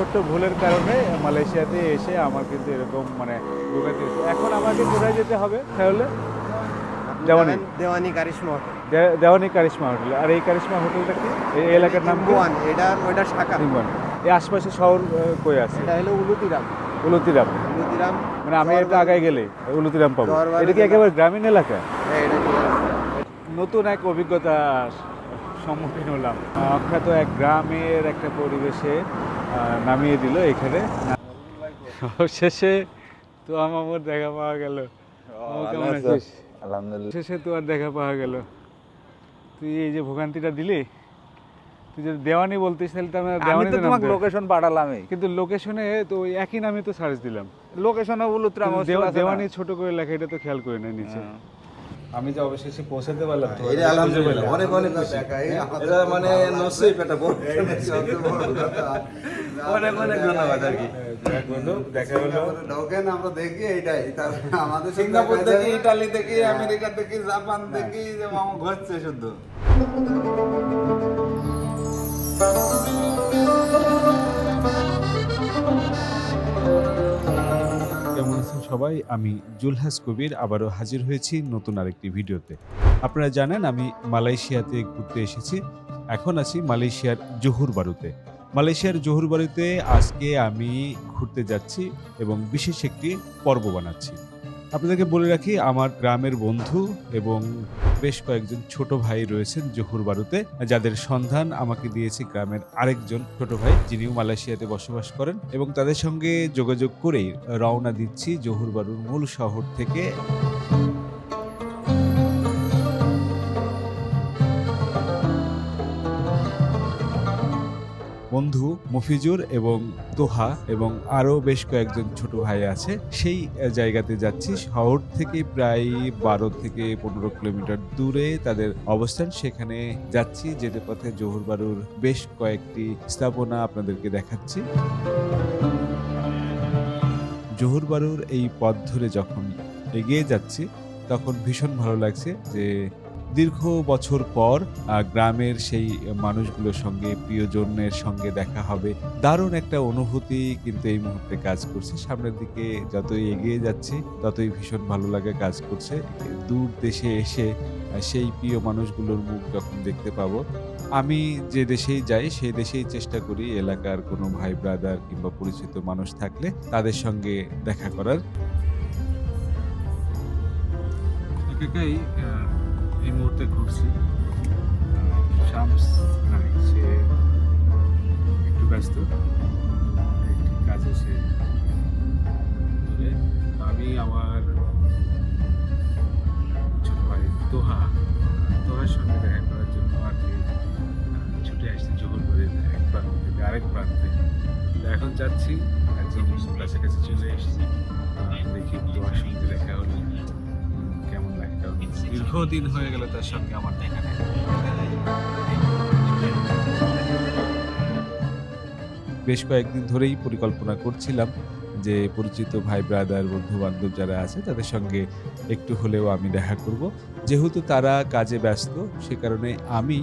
ছোট্ট ভুলের কারণে মালয়েশিয়াতে এসে আমার কিন্তু এরকম মানে ভোগান্তি এখন আমাকে কোথায় যেতে হবে তাহলে? দেওয়ানি। দেওয়ানি কারিশমা হোটেল। দেওয়ানি কারিশমা হোটেল। আর এই কারিশমা হোটেলটা কি? এই এলাকার নাম ওয়ান এটা ওইটা শাখা। তিনবান এই আশপাশে শহর কই আছে? এটা হলো উলুতিরাম। উলুতিরাম। উলুতিরাম। মানে আমি এটা আগায় গেলে উলুতিরাম পাবো। এটা কি একেবারে গ্রামীণ এলাকা? হ্যাঁ। নতুন এক অভিজ্ঞতা সম্মুখীন হলাম। অখ্যাত এক গ্রামের একটা পরিবেশে নামিয়ে দিল এখানে। শেষে তো আমার দেখা পাওয়া গেল। কেমন আছিস? আলহামদুলিল্লাহ। শেষে তো আর দেখা পাওয়া গেল। তুই এই যে ভোগান্তিটা দিলি তুই যদি দেওয়ানি বলতিস তাহলে তো আমরা আমি দেওয়ানিতে তো তোমাকে লোকেশন পাঠালামই কিন্তু লোকেশনে তো ওই একই নামে তো সার্চ দিলাম। লোকেশনও বলুত্রা দেওয়ানি ছোট করে লেখা এটা তো খেয়াল করে না নিচে। আমি যে অবশেষে পৌঁছাতে পারলাম তো এটা আলহামদুলিল্লাহ অনেক অনেক খুশি। এটা মানে নসিব এটা বড় অনেক অনেক ধন্যবাদ আর কি। বন্ধু, দেখা হলো। ঢোকেন আমরা দেখি এইটাই। তার আমাদের সিঙ্গাপুর থেকে ইটালি থেকে আমেরিকা থেকে জাপান থেকে যে মামা ঘুরছে শুধু। আছেন সবাই, আমি জুলহাস কবির আবারও হাজির হয়েছি নতুন আরেকটি ভিডিওতে। আপনারা জানেন, আমি মালয়েশিয়াতে ঘুরতে এসেছি। এখন আছি মালয়েশিয়ার জহুর বারুতে মালয়েশিয়ার জহুর বাড়িতে আজকে আমি ঘুরতে যাচ্ছি এবং বিশেষ একটি পর্ব বানাচ্ছি। আপনাদেরকে বলে রাখি, আমার গ্রামের বন্ধু এবং বেশ কয়েকজন ছোট ভাই রয়েছেন জহুর বারুতে, যাদের সন্ধান আমাকে দিয়েছে গ্রামের আরেকজন ছোট ভাই যিনিও মালয়েশিয়াতে বসবাস করেন এবং তাদের সঙ্গে যোগাযোগ করেই রওনা দিচ্ছি জহুর বারুর মূল শহর থেকে। বন্ধু মফিজুর এবং তোহা এবং আরও বেশ কয়েকজন ছোট ভাই আছে। সেই জায়গাতে যাচ্ছি। শহর থেকে প্রায় বারো থেকে পনেরো কিলোমিটার দূরে তাদের অবস্থান। সেখানে যাচ্ছি, যেতে পথে জহুর বারুর বেশ কয়েকটি স্থাপনা আপনাদেরকে দেখাচ্ছি। জহুর বারুর এই পথ ধরে যখন এগিয়ে যাচ্ছি, তখন ভীষণ ভালো লাগছে যে দীর্ঘ বছর পর গ্রামের সেই মানুষগুলোর সঙ্গে প্রিয়জনের সঙ্গে দেখা হবে। দারুণ একটা অনুভূতি কিন্তু এই মুহূর্তে কাজ করছে। সামনের দিকে যতই এগিয়ে যাচ্ছি, ততই ভীষণ ভালো লাগে কাজ করছে। দূর দেশে এসে সেই প্রিয় মানুষগুলোর মুখ যখন দেখতে পাবো, আমি যে দেশেই যাই, সেই দেশেই চেষ্টা করি এলাকার কোনো ভাই ব্রাদার কিংবা পরিচিত মানুষ থাকলে তাদের সঙ্গে দেখা করার। একাই এই মুহূর্তে ঘুরছি। দীর্ঘদিন হয়ে গেল তার সঙ্গে আমার দেখা নেই। বেশ কয়েকদিন ধরেই পরিকল্পনা করছিলাম যে পরিচিত ভাই ব্রাদার বন্ধু বান্ধব যারা আছে তাদের সঙ্গে একটু হলেও আমি দেখা করব। যেহেতু তারা কাজে ব্যস্ত, সে কারণে আমি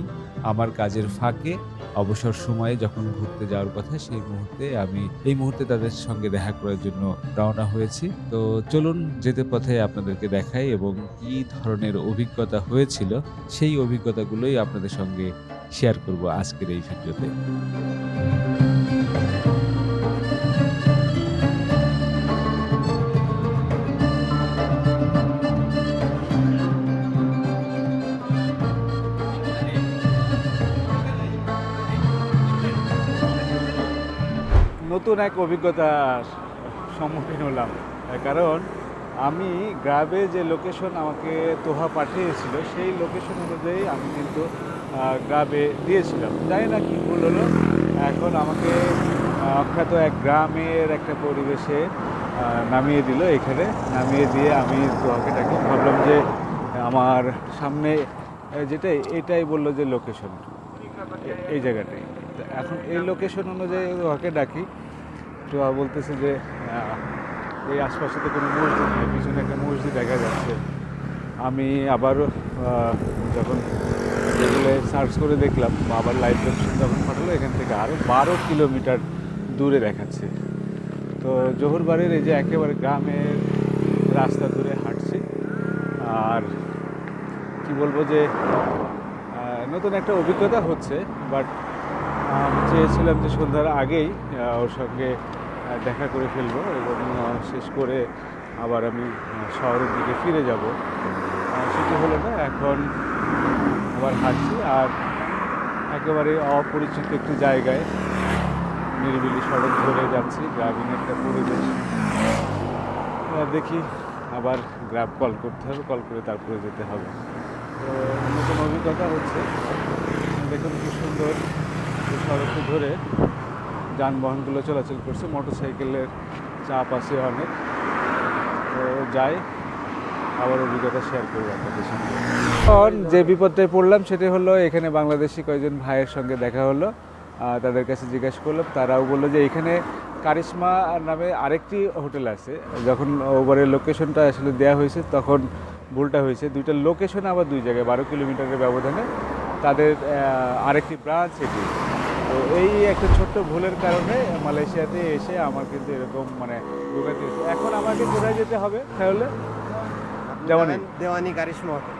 আমার কাজের ফাঁকে, অবসর সময়ে যখন ঘুরতে যাওয়ার কথা সেই মুহূর্তে আমি এই মুহূর্তে তাদের সঙ্গে দেখা করার জন্য রওনা হয়েছি। তো চলুন যেতে পথে আপনাদেরকে দেখাই এবং কি ধরনের অভিজ্ঞতা হয়েছিল, সেই অভিজ্ঞতাগুলোই আপনাদের সঙ্গে শেয়ার করব আজকের এই ভিডিওতে। নতুন এক অভিজ্ঞতার সম্মুখীন হলাম। কারণ, আমি গ্রামে যে লোকেশন আমাকে তোহা পাঠিয়েছিল, সেই লোকেশন অনুযায়ী আমি কিন্তু গ্রামে দিয়েছিলাম। জানি না কি ভুল হলো। এখন আমাকে অখ্যাত এক গ্রামের একটা পরিবেশে নামিয়ে দিল এখানে। নামিয়ে দিয়ে আমি তোহাকে ডাকলাম ভাবলাম যে, আমার সামনে যেটাই, এটাই বলল যে লোকেশন এই জায়গাটাই। এখন এই লোকেশন অনুযায়ী ওকে ডাকি। তো বলতেছে যে এই আশপাশে তো কোনো মসজিদ নেই পিছনে একটা মসজিদ দেখা যাচ্ছে। আমি আবারও আহ, যখন এগুলো সার্চ করে দেখলাম আবার লাইভ লোকেশন যখন পাঠালো এখান থেকে আরও বারো কিলোমিটার দূরে দেখাচ্ছে। তো জোহরবাড়ির এই যে একেবারে গ্রামের রাস্তা ধরে হাঁটছি। আর কি বলব যে নতুন একটা অভিজ্ঞতা হচ্ছে বাট চেয়েছিলাম যে সন্ধ্যার আগেই ওর সঙ্গে দেখা করে ফেলব এবং শেষ করে আবার আমি শহরের দিকে ফিরে যাব। সেটি হলো না, এখন আবার হাঁটছি আর একেবারে অপরিচিত একটি জায়গায় নিরিবিলি সড়ক ধরে যাচ্ছি, গ্রামীণ একটা পরিবেশ। দেখি আবার গ্রাব কল করতে হবে, কল করে তারপরে যেতে হবে। তো নতুন অভিজ্ঞতা হচ্ছে, দেখুন কি সুন্দর সড়কটি ধরে যানবাহনগুলো চলাচল করছে মোটর সাইকেলের চাপ আছে অনেক। তো যাই, আবার অভিজ্ঞতা শেয়ার করব আপনাদের সঙ্গে। এখন যে বিপদটায় পড়লাম সেটি হলো, এখানে বাংলাদেশি কয়েকজন ভাইয়ের সঙ্গে দেখা হলো। তাদের কাছে জিজ্ঞাসা করলাম, তারাও বলল যে এখানে কারিশমা নামে আরেকটি হোটেল আছে। যখন ওভারের লোকেশনটা আসলে দেওয়া হয়েছে, তখন ভুলটা হয়েছে। দুইটা লোকেশন আবার দুই জায়গায়, বারো কিলোমিটারের ব্যবধানে। তাদের আরেকটি ব্রাঞ্চ এটি। তো এই একটা ছোট্ট ভুলের কারণে মালয়েশিয়াতে এসে আমার কিন্তু এরকম মানে ভোগান্তি এখন আমাকে কোথায় যেতে হবে তাহলে? দেওয়ানি। দেওয়ানি কারিশমা হোটেল।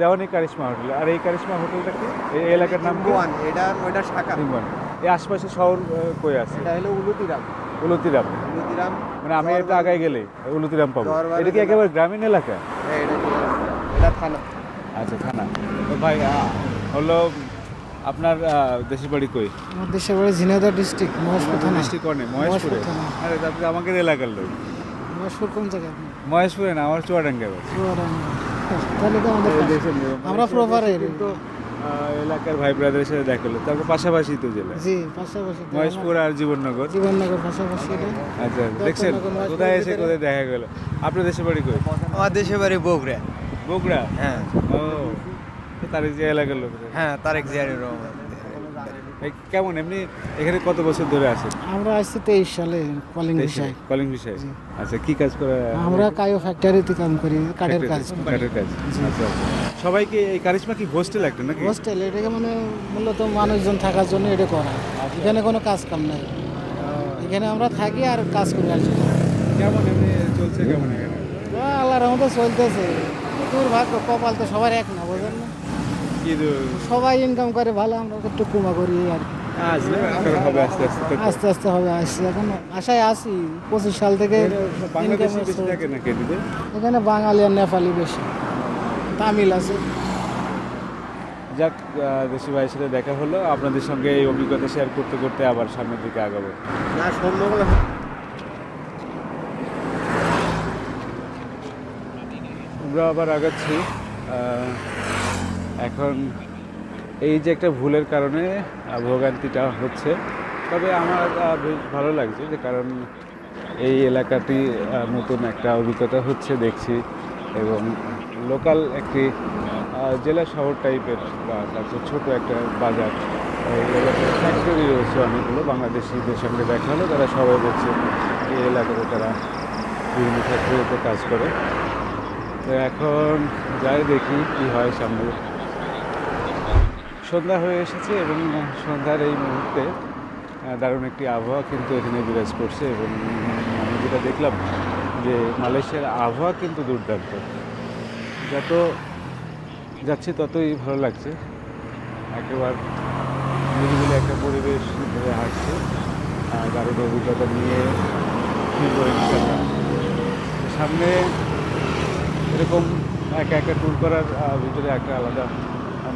দেওয়ানি কারিশমা হোটেল। আর এই কারিশমা হোটেলটা কি? এই এলাকার নাম কি? ওয়ান এটা ওইটা শাখা। সিংবন এই আশপাশে শহর কই আছে? এটা হলো উলুতিরাম। উলুতিরাম। উলুতিরাম। মানে আমি একটু আগায় গেলে উলুতিরাম পাবো। এটা কি একেবারে গ্রামীণ এলাকা? হ্যাঁ, এটা থানা। আচ্ছা থানা। তো ভাই হলো আপনার দেশের বাড়ি কই? আমার দেশের বাড়ি ঝিনাইদহ ডিস্ট্রিক্ট মহেশপুর থানা। ডিস্ট্রিক্ট কোনে মহেশপুরে। আরে তারপরে আমাকে এলাকার লোক। মহেশপুর কোন জায়গায় আপনি? মহেশপুরে না আমার চুয়াডাঙ্গা বাড়ি। চুয়াডাঙ্গা। তাহলে তো আমাদের। আমরা। কিন্তু এলাকার ভাই ব্রাদারের সাথে দেখা হলো। তারপর পাশাপাশি তো জেলা জি পাশাপাশি মহেশপুর আর জীবননগর। জীবননগর পাশাপাশি আচ্ছা দেখছেন? কোথায় এসে। কোথায় দেখা গেল? আপনার দেশের বাড়ি কই? আমার দেশের বাড়ি বগুড়া। বগুড়া? হ্যাঁ। ও তো তার যে এলাকার লোক। হ্যাঁ তারেক জিয়ানুর রহমান কেমন এমনি এখানে কত বছর ধরে আছেন? আমরা আসছি তেইশ সালে কলিং বিষয় কলিং বিষয় আচ্ছা কি কাজ করে আমরা কায়ো ফ্যাক্টরিতে কাম করি কাঠের কাজ কাঠের কাজ। আচ্ছা আচ্ছা। সবাইকে এই কারিশমা কি হোস্টেল একটা নাকি? হোস্টেল এটাকে মানে মূলত মানুষজন থাকার জন্য এটা করা এখানে কোনো কাজ কাম নাই। এখানে আমরা থাকি আর কাজ করি আর। কেমন এমনি চলছে কেমন এখানে? আল্লাহর মতো চলতেছে। দুর্ভাগ্য কপাল তো সবার এক না বোঝেন না। কি সবাই ইনকাম করে ভালো আমরা একটু কুমা করি আর হবে আস্তে আস্তে হবে আসছি এখন আশায় আসি পঁচিশ সাল থেকে এখানে বাঙালি আর নেপালি বেশি। তামিল আছে। যাক দেশি ভাইয়ের সাথে দেখা হলো। আপনাদের সঙ্গে এই অভিজ্ঞতা শেয়ার করতে করতে আবার সামনের দিকে আগাবো। না সন্ধ্যেবেলা আমরা আবার আগাচ্ছি। আহ, এখন এই যে একটা ভুলের কারণে ভোগান্তিটা হচ্ছে, তবে আমার বেশ ভালো লাগছে যে কারণ এই এলাকাটি নতুন একটা অভিজ্ঞতা হচ্ছে দেখছি এবং লোকাল একটি জেলা শহর টাইপের বা তারপর ছোটো একটা বাজার, এই এলাকায় ফ্যাক্টরি রয়েছে অনেকগুলো, বাংলাদেশিদের সঙ্গে দেখা হলো, তারা সবাই বলছে এই এলাকাতে তারা বিভিন্ন ফ্যাক্টরিতে কাজ করে। তো এখন যাই দেখি কি হয় সামনে। সন্ধ্যা হয়ে এসেছে এবং সন্ধ্যার এই মুহূর্তে দারুণ একটি আবহাওয়া কিন্তু এখানে বিরাজ করছে এবং আমি যেটা দেখলাম যে মালয়েশিয়ার আবহাওয়া কিন্তু দুর্দান্ত। যত যাচ্ছে ততই ভালো লাগছে। একেবারে নিরিবিলি একটা পরিবেশ ধরে হাঁটছে দারুণ অভিজ্ঞতা নিয়ে ফিরবো সামনে এরকম একা একা ট্যুর করার ভিতরে একটা আলাদা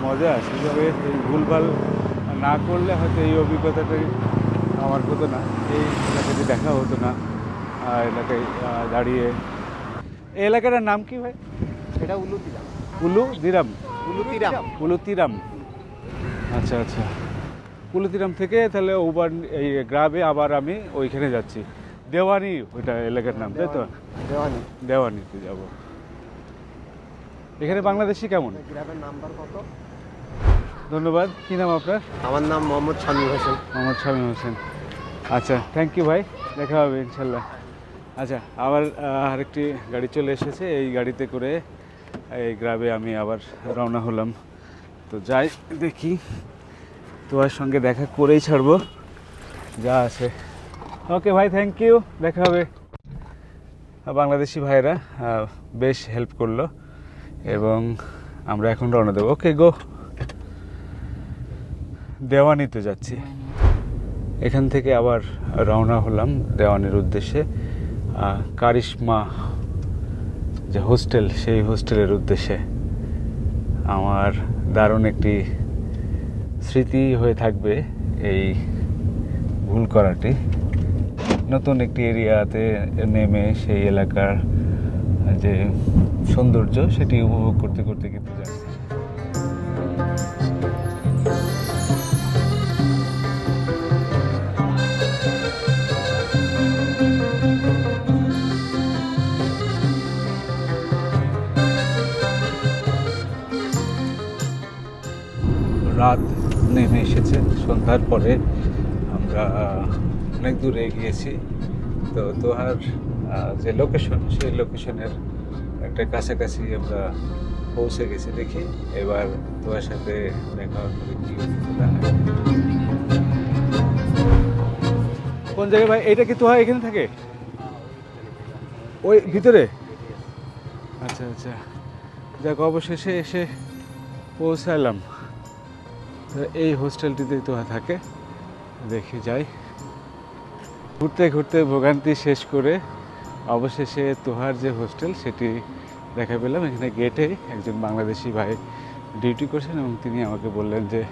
মজা আছে। তবে এই ভুলভাল না করলে হয়তো এই অভিজ্ঞতাটাই আমার হতো না এই এলাকাটি দেখা হতো না এলাকায় দাঁড়িয়ে। এই এলাকাটার নাম কি ভাই? এটা উলুতিরাম উলু দিরাম উলুতিরাম উলুতিরাম আচ্ছা আচ্ছা। উলুতিরাম থেকে তাহলে ওবার এই গ্রামে আবার আমি ওইখানে যাচ্ছি। দেওয়ানি ওইটা এলাকার নাম তাই তো? দেওয়ানি। দেওয়ানিতে যাব। এখানে বাংলাদেশি কেমন? গ্রামের নাম্বার কত? ধন্যবাদ। কী নাম আপনার? আমার নাম মোহাম্মদ শামীম হোসেন। মোহাম্মদ শামীম হোসেন। আচ্ছা থ্যাংক ইউ ভাই। দেখা হবে ইনশাল্লাহ। আচ্ছা আবার আরেকটি গাড়ি চলে এসেছে। এই গাড়িতে করে এই গ্রামে আমি আবার রওনা হলাম। তো যাই দেখি। তোমার সঙ্গে দেখা করেই ছাড়বো। যা আছে। ওকে ভাই থ্যাংক ইউ দেখা হবে। বাংলাদেশি ভাইরা বেশ হেল্প করল। এবং আমরা এখন রওনা দেবো। ওকে গো দেওয়ানিতে যাচ্ছি। এখান থেকে আবার রওনা হলাম দেওয়ানির উদ্দেশ্যে। কারিশমা যে হোস্টেল, সেই হোস্টেলের উদ্দেশ্যে। আমার দারুণ একটি স্মৃতি হয়ে থাকবে এই ভুল করাটি। নতুন একটি এরিয়াতে নেমে সেই এলাকার যে সৌন্দর্য, সেটি উপভোগ করতে করতে কিন্তু নেমে এসেছে। সন্ধ্যার পরে আমরা অনেক দূরে গিয়েছি তো তোহার যে লোকেশন সেই লোকেশনের একটা কাছাকাছি আমরা পৌঁছে গেছি দেখি। এবার তোমার সাথে দেখা কোন জায়গায় ভাই? এটা কি তোহা এখানে থাকে? ওই ভিতরে? আচ্ছা আচ্ছা। যাক, অবশেষে এসে পৌঁছালাম। তো এই হোস্টেলটিতেই তো থাকে। দেখে যাই। ঘুরতে ঘুরতে ভোগান্তি শেষ করে অবশেষে তোহার যে হোস্টেল, সেটি দেখা পেলাম। এখানে গেটে একজন বাংলাদেশি ভাই ডিউটি করছেন এবং তিনি আমাকে বললেন যে,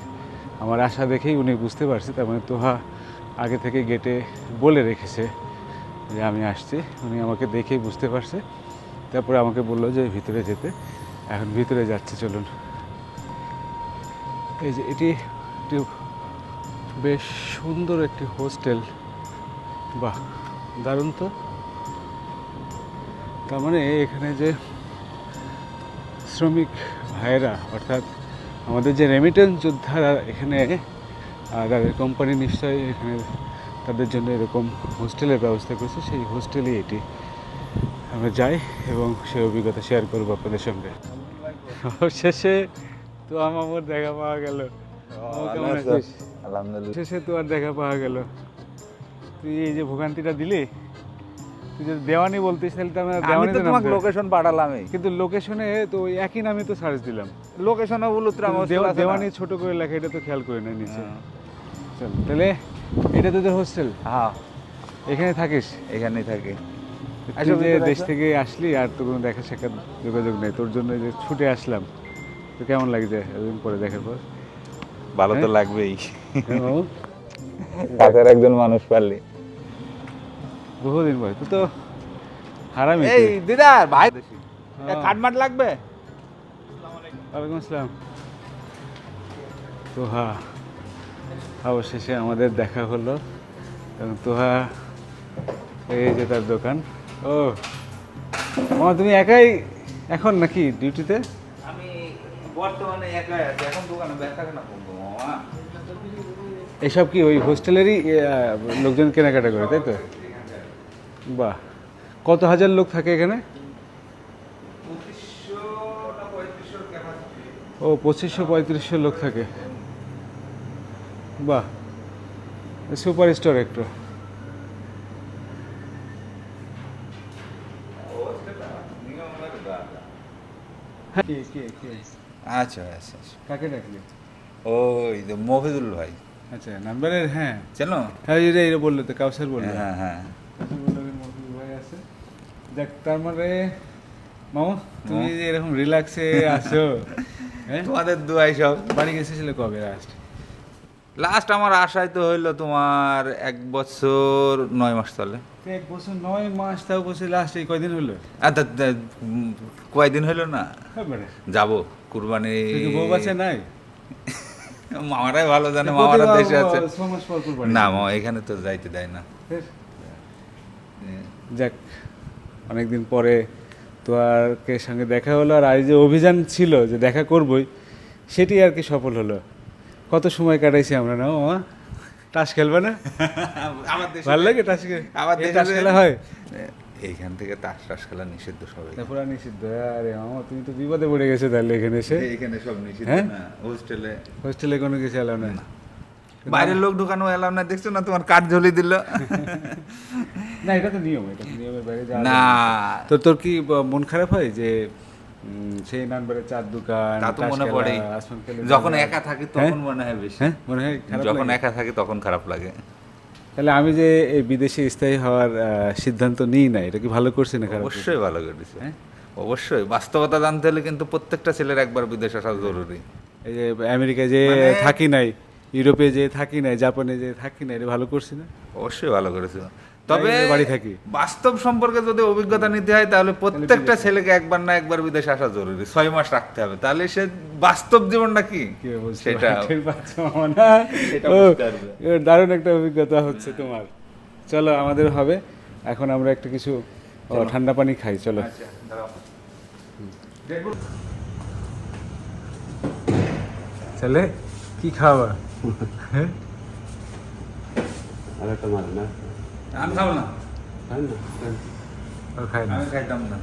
আমার আশা দেখেই উনি বুঝতে পারছে। তার মানে তোহা আগে থেকে গেটে বলে রেখেছে যে, আমি আসছি। উনি আমাকে দেখেই বুঝতে পারছে। তারপরে আমাকে বলল যে, ভিতরে যেতে। এখন ভিতরে যাচ্ছে, চলুন। এই যে এটি একটি বেশ সুন্দর একটি হোস্টেল। বাহ, দারুণ তো। তার মানে এখানে যে শ্রমিক ভাইয়েরা, অর্থাৎ আমাদের যে রেমিটেন্স যোদ্ধারা এখানে তাদের কোম্পানি নিশ্চয়ই এখানে তাদের জন্য এরকম হোস্টেলের ব্যবস্থা করেছে। সেই হোস্টেলই এটি। আমরা যাই এবং সেই অভিজ্ঞতা শেয়ার করব আপনাদের সঙ্গে। শেষে তো আমার দেখা পাওয়া গেল। শেষে তো আর দেখা পাওয়া গেল। তুই এই যে ভোগান্তিটা দিলি তুই যদি দেওয়ানি বলতিস তাহলে তো আমরা আমি দেওয়ানিতে তো তোমাকে। লোকেশন পাঠালামই। কিন্তু লোকেশনে তো একই নামে তো সার্চ দিলাম। লোকেশনে দেওয়া- দেওয়ানি ছোট করে লেখা এটা তো খেয়াল করে নাই নিচে। হ্যাঁ। চল তাহলে এটা তোদের হোস্টেল হ্যাঁ। এখানে থাকিস? এখানেই থাকে। যে দেশ থেকে আসলি আর তো কোনো দেখা সাক্ষাৎ যোগাযোগ নেই। তোর জন্য যে ছুটে আসলাম। তো কেমন লাগছে এতদিন পরে দেখার পর? ভালো তো হ্যাঁ? লাগবেই। ও, কাছের একজন মানুষ পারলি। বহুদিন পরে। তুই তো হারামি এই দিদার ভাই হ্যাঁ। কাটমাট লাগবে? ওয়ালাইকুম আসসালাম। তোহা অবশেষে আমাদের দেখা হলো। এবং তোহা এই যে তার দোকান। ও মামা তুমি একাই এখন নাকি ডিউটিতে বর্তমানে একাই আছি এখন দোকানে না মামা এসব কি ওই হোস্টেলেরই লোকজন কেনাকাটা করে তাই তো? বাহ। কত হাজার লোক থাকে এখানে? ও পঁচিশশো পঁয়ত্রিশশো লোক থাকে। বাহ। সুপার স্টোর একটু। কে কে কে? আচ্ছা আচ্ছা আচ্ছা। কাকে ডাকলি? ওই যে মফিজুল ভাই। আচ্ছা নাম্বারের হ্যাঁ। চেনো? হ্যাঁ এটা এটা বলল তো কাউসার বলল। হ্যাঁ হ্যাঁ। কাউসার বলল মফিজুল ভাই আছে। দেখ তার মানে মামা তুমি যে এরকম রিল্যাক্সে আছো হ্যাঁ? তোমাদের দুয়াই সব। বাড়ি গেছিছিলে কবে লাস্ট লাস্ট আমার আশায় তো হইল তোমার এক বছর নয় মাস চলে এক বছর নয় মাস তাও বছর লাস্ট এই কয়দিন হলো তা- তা- উম, কয়দিন হইল না? হ্যাঁ যাব। কুরবানি বউ বাচ্চা নাই? মামারাই ভালো জানে মামারা দেশে আছে। না মামা এখানে তো যাইতে দেয় না। বেশ। যাক অনেকদিন পরে তো আর কে সঙ্গে দেখা হলো আর আজ যে অভিযান ছিল যে দেখা করবই সেটি আর কি সফল হলো? কত সময় কাটাইছি আমরা না মামা? টাস খেলবে না? আমার ভালো লাগে টাস খেলে? আমার এই তাস খেলা হয়? এইখান থেকে তাস টাস খেলা নিষিদ্ধ সবাই। আর নিষিদ্ধ। আরে মামা তুমি তো বিপদে পড়ে গেছো তাহলে এখানে এসে। এখানে সব নিষিদ্ধ হ্যাঁ? না হোস্টেলে হোস্টেলে কোনো কিছু এলাও না। বাইরের লোক ঢুকানো এলাম না দেখছ না তোমার কাঠ ঝুলি দিল? না এটা তো নিয়ম এটা নিয়মের বাইরে না। তো তোর কি মন খারাপ হয় যে সেই নানবারে চার দোকান তা তো মনে পড়ে যখন একা থাকি হ্যাঁ? তখন মনে হয় বেশি। হ্যাঁ? মনে হয় যখন একা থাকি তখন খারাপ লাগে। তাহলে আমি যে এই বিদেশে স্থায়ী হওয়ার সিদ্ধান্ত নিই না এটা কি ভালো করছি না অবশ্যই ভালো করেছে। অবশ্যই। বাস্তবতা জানতে হলে কিন্তু প্রত্যেকটা ছেলের একবার বিদেশ আসা জরুরি। এই যে আমেরিকায় যে মানে- থাকি নাই ইউরোপে যে থাকি নাই জাপানে যে থাকি নাই এটা ভালো করছি না? অবশ্যই ভালো করেছে। তবে বাড়ি থাকি। বাস্তব সম্পর্কে যদি অভিজ্ঞতা নিতে হয় তাহলে প্রত্যেকটা ছেলেকে একবার না একবার বিদেশে আসা জরুরি। ছয় মাস রাখতে হবে। তাহলে সে বাস্তব জীবনটা কি? কি সেটা পারছি, টের পাচ্ছ মামা না? সেটা ও, বুঝতে পারবে। এ দারুণ একটা অভিজ্ঞতা হচ্ছে তোমার। চলো আমাদের হবে। এখন আমরা একটা কিছু ঠান্ডা পানি খাই চলো। আচ্ছা, চলে কি খাওয়া? হ্যাঁ? আর একটা মার না? আমি খাব না। আমি খাইতাম না।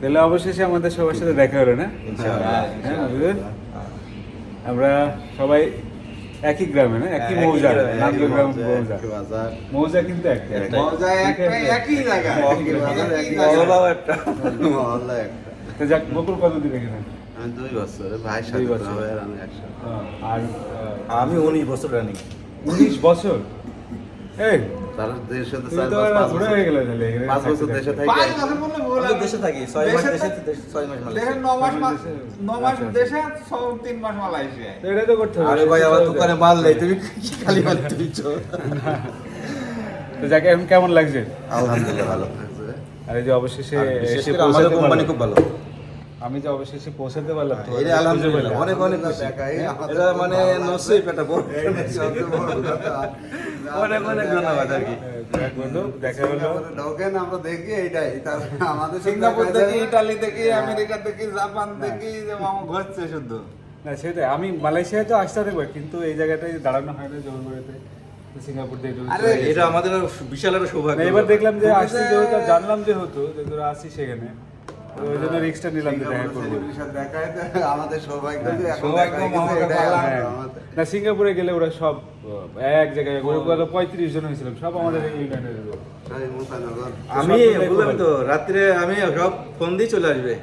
তাহলে অবশেষে আমাদের সবার সাথে দেখা হলো না? হ্যাঁ, আমরা সবাই একই গ্রামে না? একই মৌজা নামলো গ্রাম মৌজা মৌজা কিন্তু একটা মজা একটাই, একই জায়গা। একই একই মহল্লাও একটা। মহল্লা একটা। তো যাক বকুল কতদিন রেখেছেন আমি দুই বছর ভাই সাথে আর আমি উনিশ বছর রানিং। উনিশ বছর? এই তার দেড় সাথে চার পাঁচ পাঁচ বছর হয়ে গেলে পাঁচ বছর দেশে থাকি। পাঁচ বছর বললে ভুল হবে। দেশে থাকি ছয় মাস দেশে দেশে মাস মালয়েশিয়া। ন মাস মা- দেশে- ন মাস আচ্ছা, আচ্ছা। দেশে ছ- মাস মালয়েশিয়ায়। এটাই তো করতে হবে। আরে ভাই আমার দোকানে মাল নেই তুমি কি খালি মাল তো যাকে এখন কেমন লাগছে? আলহামদুলিল্লাহ ভালো আর এই যে অবশেষে এসে কোম্পানি খুব ভালো। আমি যে অবশেষে পৌঁছাতে পারলাম তো এটা আলহামদুলিল্লাহ অনেক অনেক এটা মানে নসিব এটা বড়। অনেক অনেক ধন্যবাদ আর কি। বন্ধু, দেখা হলো। ঢোকেন আমরা দেখি এইটাই। আমাদের সিঙ্গাপুর দেখা থেকে যায়। ইটালি থেকে আমেরিকা থেকে জাপান থেকে যে মামা ঘুরছে শুধু না সেটাই। আমি মালয়েশিয়ায় তো আসতে থাকব কিন্তু এই জায়গাটায় দাঁড়ানো হয় না জলবায়ুতে সিঙ্গাপুর আরে, এটা আমাদের বিশাল একটা সৌভাগ্য। এবার দেখলাম যে যে- যেহেতু জানলাম যেহেতু যে তোরা আসি সেখানে। ওই জন্য রিক্সটা নিলাম দেখা করব। সেলিব্রিটির সাথে দেখা হয় আমাদের সৌভাগ্য। না সিঙ্গাপুরে গেলে ওরা সব এক জায়গায় ওরা পঁয়ত্রিশ জন হয়েছিলাম সব আমাদের ইউনাইটেড আমি বললাম তো রাত্রে আমি সব ফোন দিয়ে চলে আসবে।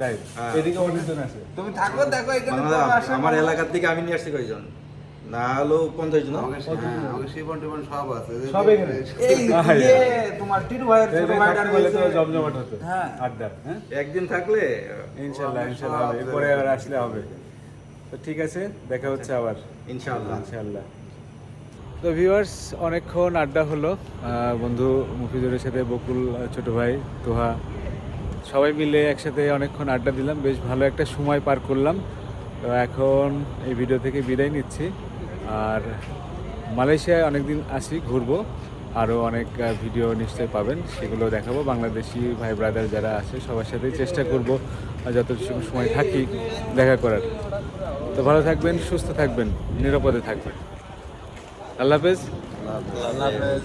তাই হ্যাঁ। এদিকে অনেকজন আছে। তুমি থাকো দেখো আমার এলাকার থেকে আমি নিয়ে আসছি কয়জন? না হলো পঞ্চাশ জন সব আছে। সব এখানে? তোমার টিটু ভাইয়ের ছোট ভাইটার থাকতে তো জমজমাট হতো। হ্যাঁ। আড্ডা হ্যাঁ? একদিন থাকলে ইনশাল্লাহ ইনশাল্লাহ হবে। এরপরে আর আসলে হবে। তো ঠিক আছে দেখা হচ্ছে আবার। ইনশাআল্লাহ। ইনশাল্লাহ তো ভিউয়ার্স অনেকক্ষণ আড্ডা হলো। বন্ধু মুফিজুরের সাথে বকুল ছোট ভাই তোহা সবাই মিলে একসাথে অনেকক্ষণ আড্ডা দিলাম। বেশ ভালো একটা সময় পার করলাম। তো এখন এই ভিডিও থেকে বিদায় নিচ্ছি। আর মালয়েশিয়ায় অনেক দিন আসি ঘুরবো। আরও অনেক ভিডিও নিশ্চয়ই পাবেন। সেগুলো দেখাবো। বাংলাদেশি ভাই ব্রাদার যারা আছে, সবার সাথেই চেষ্টা করব যত সময় থাকি দেখা করার। তো ভালো থাকবেন, সুস্থ থাকবেন, নিরাপদে থাকবেন। আল্লাহ হাফেজ। আল্লাহ হাফেজ।